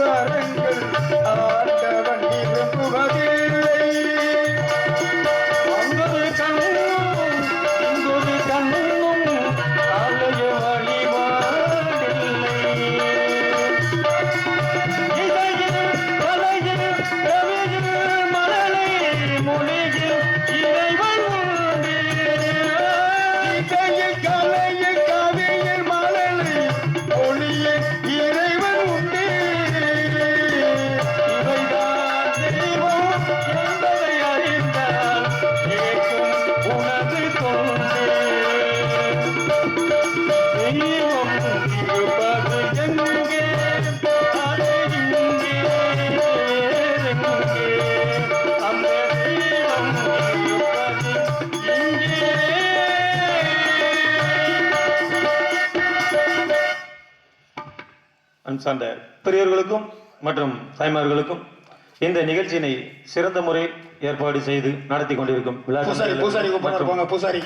सरंग அன்சார்ந்த பெரியவர்களுக்கும் மற்றும் தாய்மார்களுக்கும் இந்த நிகழ்ச்சியினை சிறந்த முறையில் ஏற்பாடு செய்து நடத்தி கொண்டிருக்கும் பூசாரி.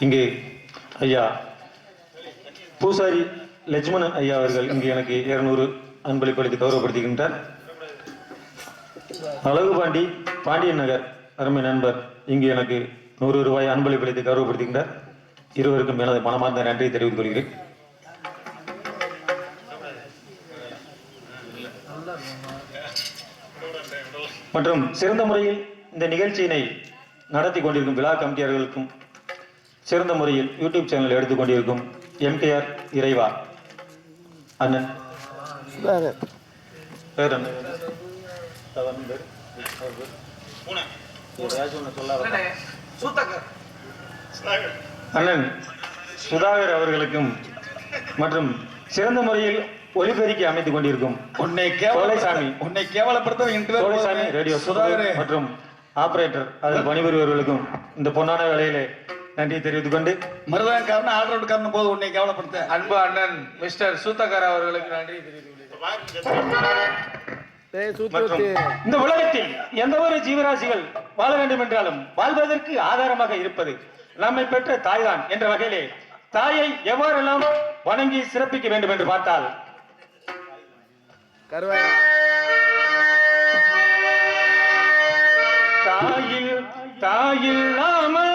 இங்கே ஐயா பூசாரி லட்சுமணன் ஐயா அவர்கள் இங்கு எனக்கு இருநூறு அன்பளிப்பளித்து கௌரவப்படுத்துகின்றார். அழகுபாண்டி பாண்டியன் நகர் அருமை நண்பர் இங்கு எனக்கு நூறு ரூபாய் அன்பளிப்பளித்து கௌரவப்படுத்துகின்றார். இருவருக்கும் எனது மனமார்ந்த நன்றியை தெரிவித்துக் கொள்கிறேன். மற்றும் சிறந்த முறையில் இந்த நிகழ்ச்சியினை நடத்தி கொண்டிருக்கும் விழா கமிட்டியர்களுக்கும் சிறந்த முறையில் யூடியூப் சேனல் எடுத்துக்கொண்டிருக்கும் எம்கேஆர் இறைவா அண்ணன். சொல்லாத. அண்ணன் சுதாகர் அவர்களுக்கும் மற்றும் சிறந்த முறையில் ஒலிபெருக்கி அமைத்துக் கொண்டிருக்கும் உன்னை. கேவலப்படுத்த உன்னை கேவலப்படுத்த ரேடியோ சுதாகரே சுதாகர். மற்றும் ஆபரேட்டர் அதில் பணிபுரிபவர்களுக்கும் இந்த பொன்னான வேலையிலே நன்றி தெரிவித்துக் கொண்டு மருதகாரன் ஆல்ரவுட் காரணம் போது உன்னை கேவலப்படுத்த. அன்பு அண்ணன் மிஸ்டர் சூத்தகர் அவர்களுக்கு நன்றி மற்றும் இந்த உலகத்தில் எந்த ஒரு ஜீவராசிகள் வாழ வேண்டும் என்றாலும் வாழ்வதற்கு ஆதாரமாக இருப்பது நம்மை பெற்ற தாய்தான் என்ற வகையிலே தாயை எவ்வாறெல்லாம் வணங்கி சிறப்பிக்க வேண்டும் என்று பார்த்தால் தாயில் தாயில்லாமல்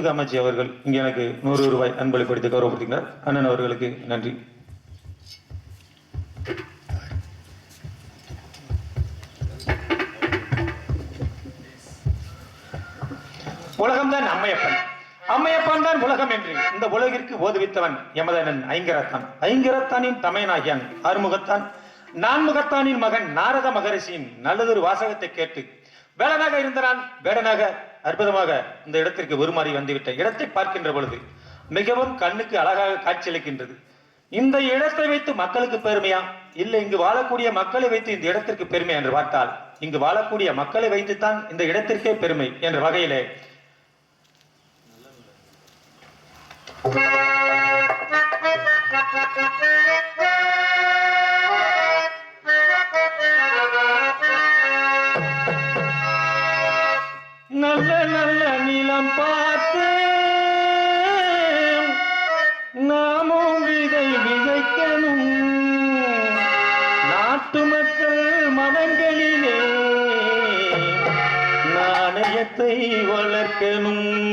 அண்ணன் அவர்கள் இங்கே எனக்கு நூறு ரூபாய் அன்பளிப்படுத்தி கௌரவப்படுத்தினார் அண்ணன் அவர்களுக்கு நன்றி. உலகம்தான் அம்மையப்பன். அம்மையப்பன் தான் உலகம் என்று. இந்த உலகிற்கு ஓதுவித்தவன் எமதனன் ஐங்கரத்தான். ஐங்கரத்தானின் தமையனாகியான் ஆறுமுகத்தான். நான்முகத்தானின் மகன் நாரத மகரிஷியின் நல்லதொரு வாசகத்தை கேட்டு வேடனாக இருந்த நான் வேடனாக அற்புதமாக இந்த இடத்திற்கு உருமாறி வந்துவிட்ட இடத்தை பார்க்கின்ற பொழுது மிகவும் கண்ணுக்கு அழகாக காட்சியளிக்கின்றது. இந்த இடத்தை வைத்து மக்களுக்கு பெருமையா? இல்லை இங்கு வாழக்கூடிய மக்களை வைத்து இந்த இடத்திற்கு பெருமை என்று பார்த்தால் இங்கு வாழக்கூடிய மக்களை வைத்துத்தான் இந்த இடத்திற்கே பெருமை என்ற வகையிலே. நல்ல நாணயத்தை வளர்க்கணும்.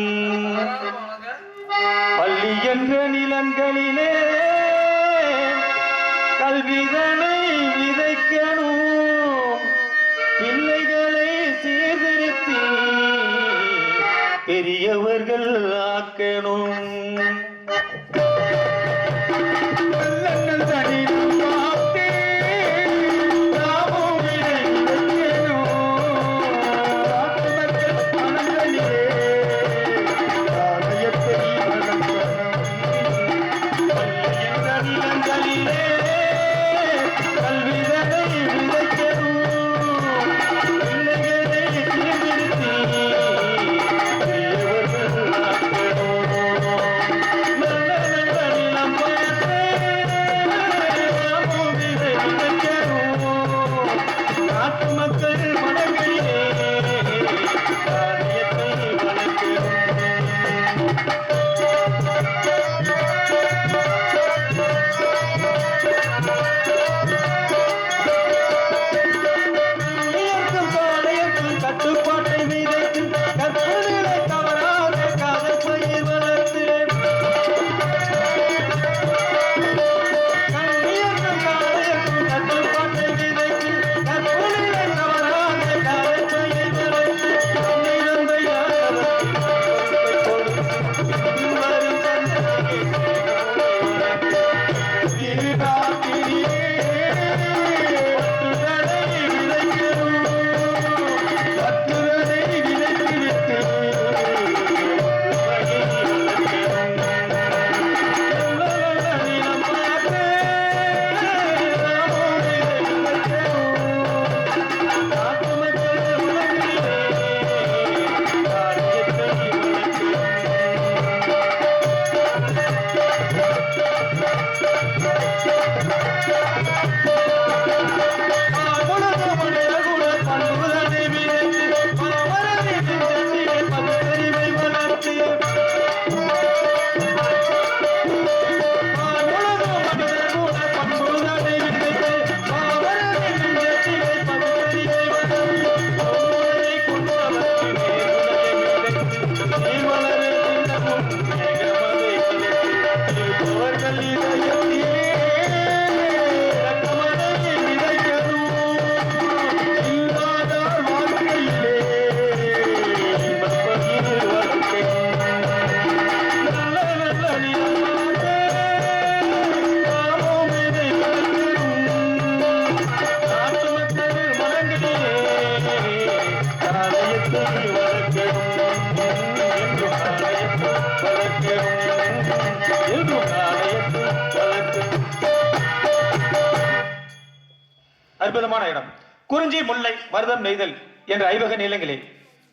மருதம் நெய்தல் என்ற ஐவக நிலங்களில்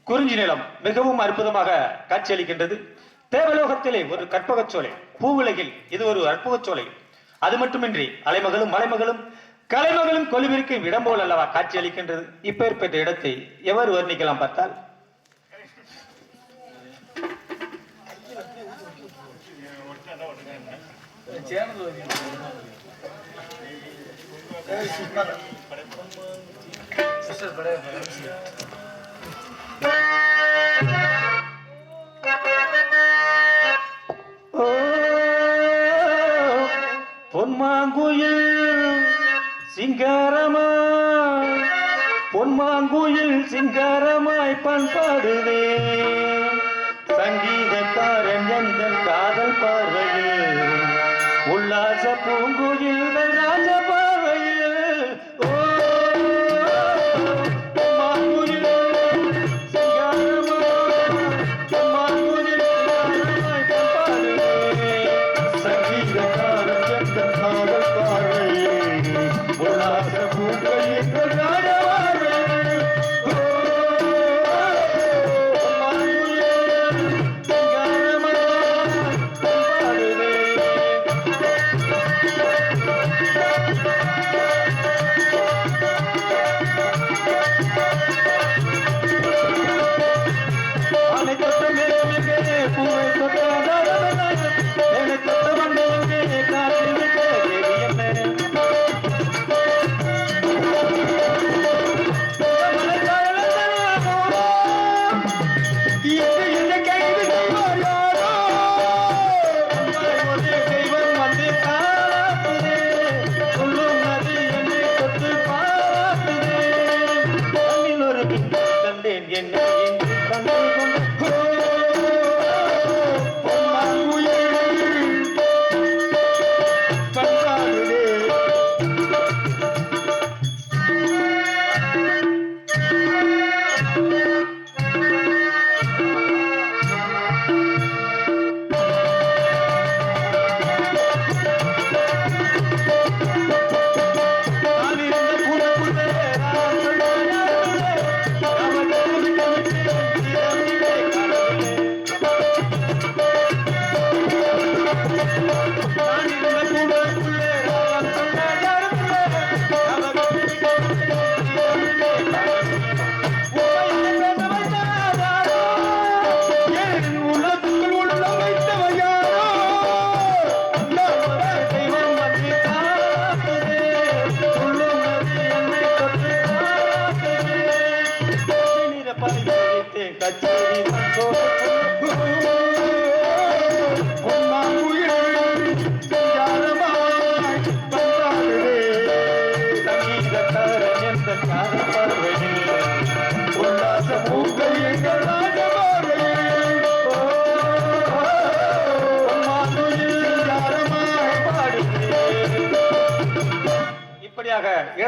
குறிஞ்சி நிலம் மிகவும் அற்புதமாக காட்சியளிக்கின்றது. தேவலோகத்திலே ஒரு கற்பகச் சோலை பூவுலகில் இது ஒரு அற்புதச் சோலை. அது மட்டுமின்றி அலைமகளும் மலைமகளும் கலைமகளும் கொலுவிற்கு இடம் போல் அல்லவா காட்சியளிக்கின்றது. இப்பேற்பட்ட இடத்தை எவர் வர்ணிக்கலாம் பார்த்தால்? சேர்ந்து பொன்மாங்குயில் சிங்காரமா பொன்மாங்குயில் சிங்காரமாய் பண்பாடுதே.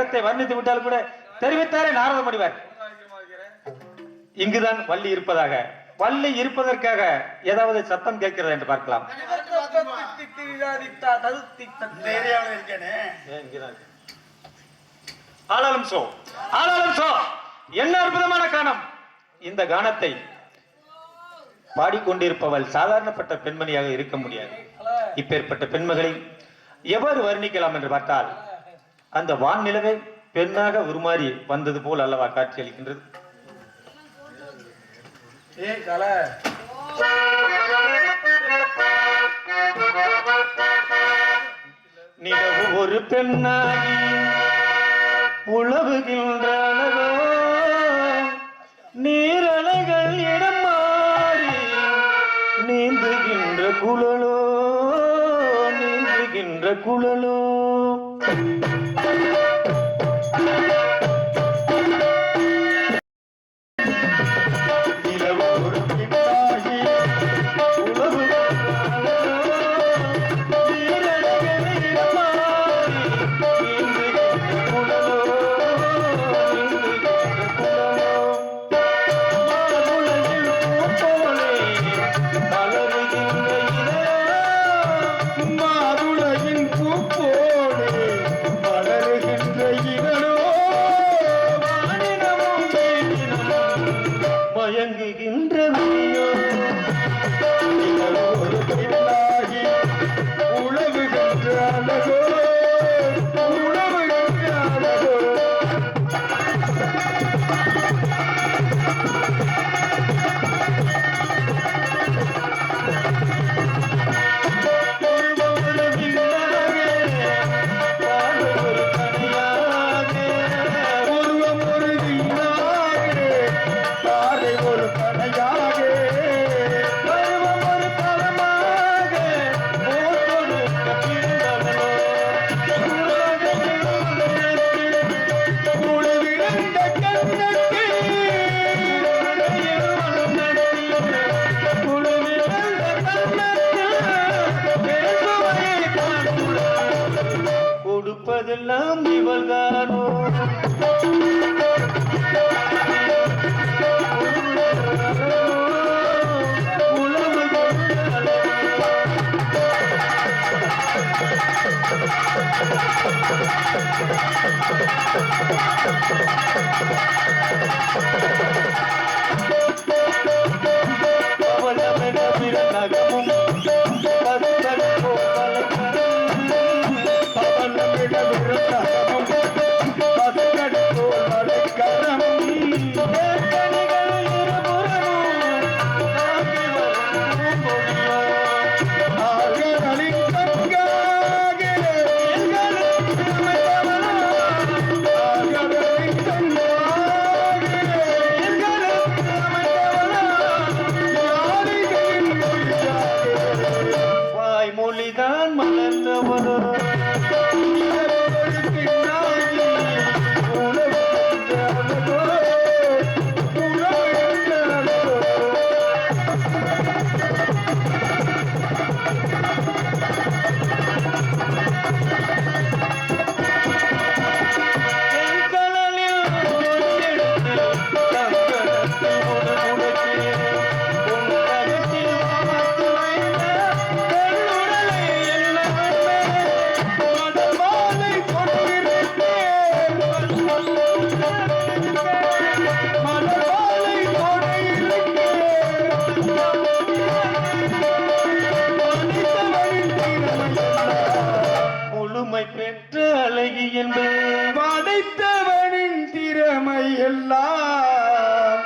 கருத்தை வர்ணித்து விட்டால் கூட தெரிவித்தாரே நாரத முடிவர். இங்குதான் வள்ளி இருப்பதாக. வள்ளி இருப்பதற்காக ஏதாவது சத்தம் கேட்கிறது என்று பார்க்கலாம். ஆளாலும் சோ. ஆளாலும் சோ. என்ன அற்புதமான கானம் இந்த கானத்தை பாடிக்கொண்டிருப்பவள் சாதாரணப்பட்ட பெண்மணியாக இருக்க முடியாது. இப்பேற்பட்ட பெண்மகளை எவ்வாறு வர்ணிக்கலாம் என்று பார்த்தால் அந்த வான் நிலவே பெண்ணாக உருமாறி வந்தது போல் அல்லவா காட்சியளிக்கின்றது ஏய் கலை. நிலவு ஒரு பெண்ணாகி உழவுகின்ற அழகோ நீரலைகள் இடம் மாறி நீந்துகின்ற குழலோ நீந்துகின்ற குழலோ. Thank you. பெற்ற அழகி என்பது படைத்தவனின் திறமை எல்லாம்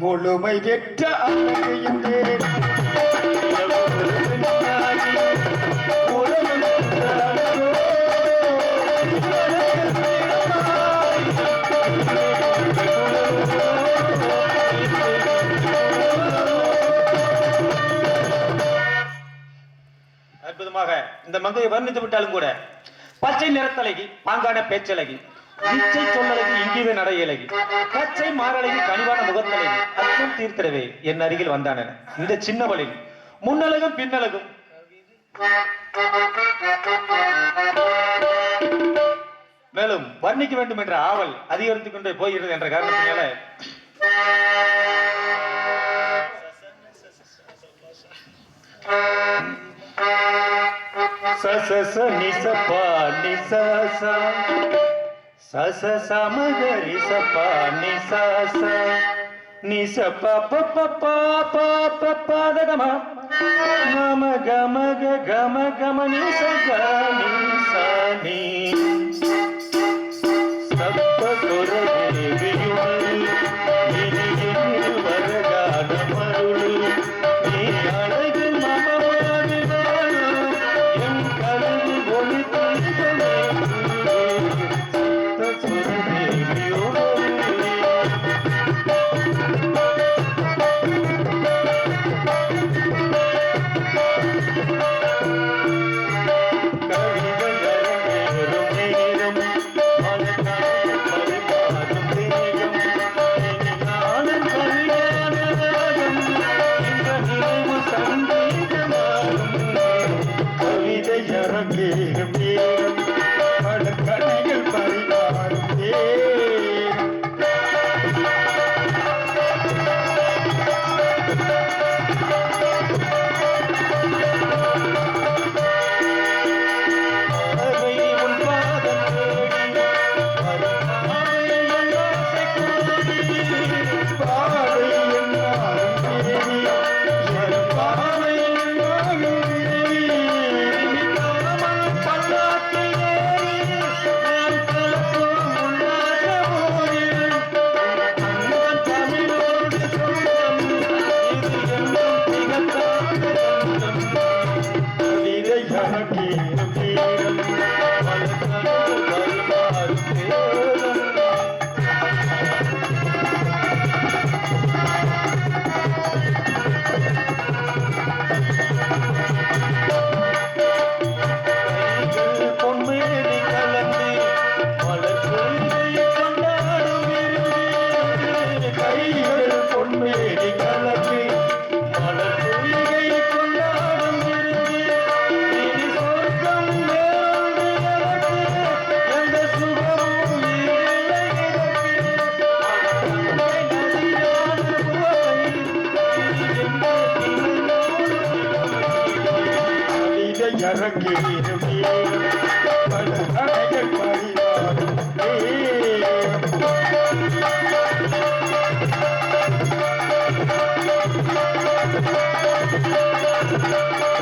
முழுமை பெற்ற அழகு என்றேன் அற்புதமாக இந்த மங்கையை வர்ணித்து விட்டாலும் கூட பச்சை நிறத்தலகி பாங்கான பேச்சலகி இச்சை சொல்லலகி இங்கித நடையலகி. பச்சை மாறலகி கனிவான முகத்தலகி அச்சம் தீர்த்திடவே என் அருகில் வந்தான இந்த சின்னவளின் முன்னழகும் பின்னழகும். மேலும் வர்ணிக்க வேண்டும் என்ற ஆவல் அதிகரித்துக் கொண்டே போகிறது என்ற காரணத்தினால. స స ని స ప ని స స స స స మ గ రి స ప ని స స ని స ప ప ప ప ప ప ప ద గ మ మ గ మ గ గ మ గ మ ని స గ ని స ని స ప గు ర గి రి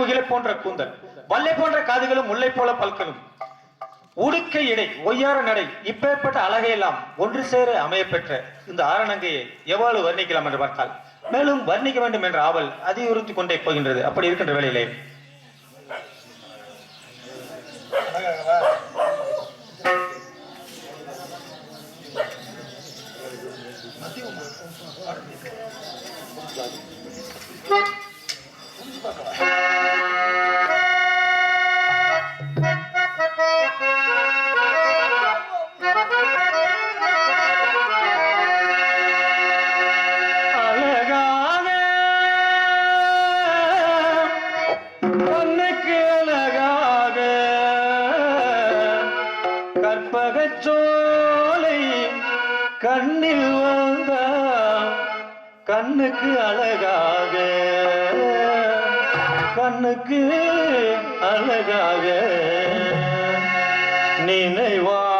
முகிலை போன்ற கூந்தல் வல்லை போன்ற காதுகளும் முல்லை போல பல்களும். உடுக்க இடை ஒய்யார நடை இப்பேற்பட்ட அழகையெல்லாம் ஒன்று சேர அமைய பெற்ற இந்த ஆரணங்கையை எவ்வாறு வர்ணிக்கலாம் என்று பார்த்தால் மேலும் வர்ணிக்க வேண்டும் என்ற ஆவல் அதிகரித்து கொண்டே போகின்றது. அப்படி இருக்கின்ற வேலையிலே கண்ணுக்கு அழகாக. கண்ணுக்கு அழகாக. நினைவா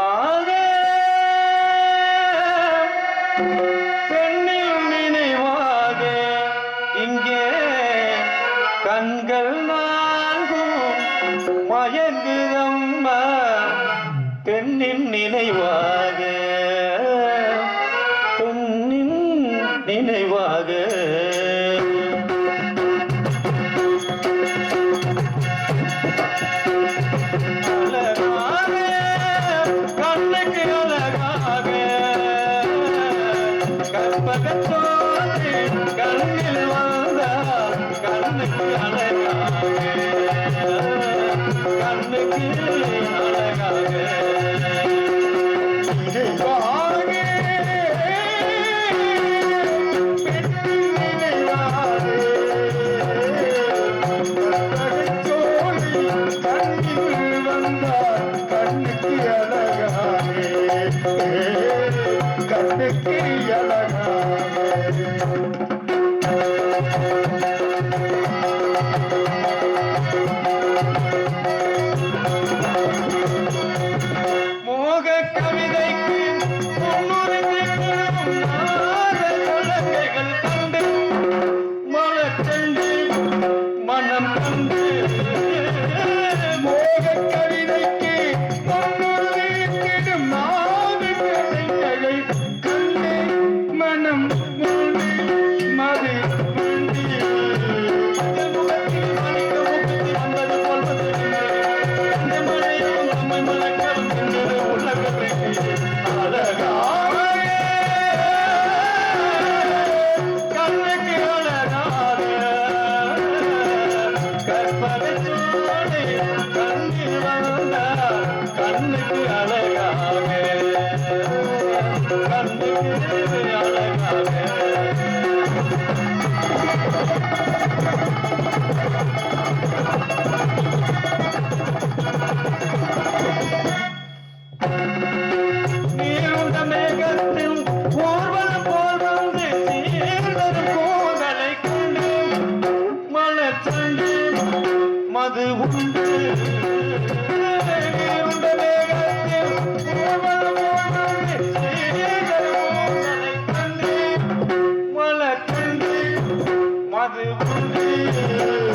ave Maria.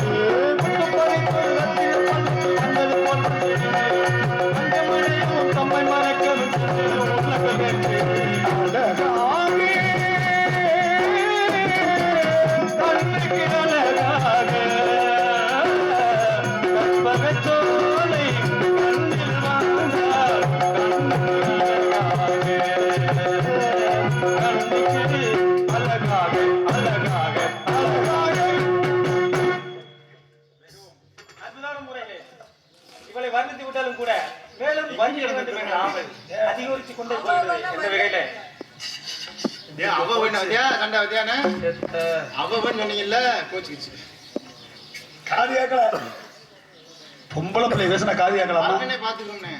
ஏன்டா வித்யானே அவன் சொன்னீங்கல்ல கோச்சுக்கிச்சு. காதியாக்கலாம் பொம்பளை பிள்ளை பேசின காதியாக்கலாம் பாத்துக்கோண்ணே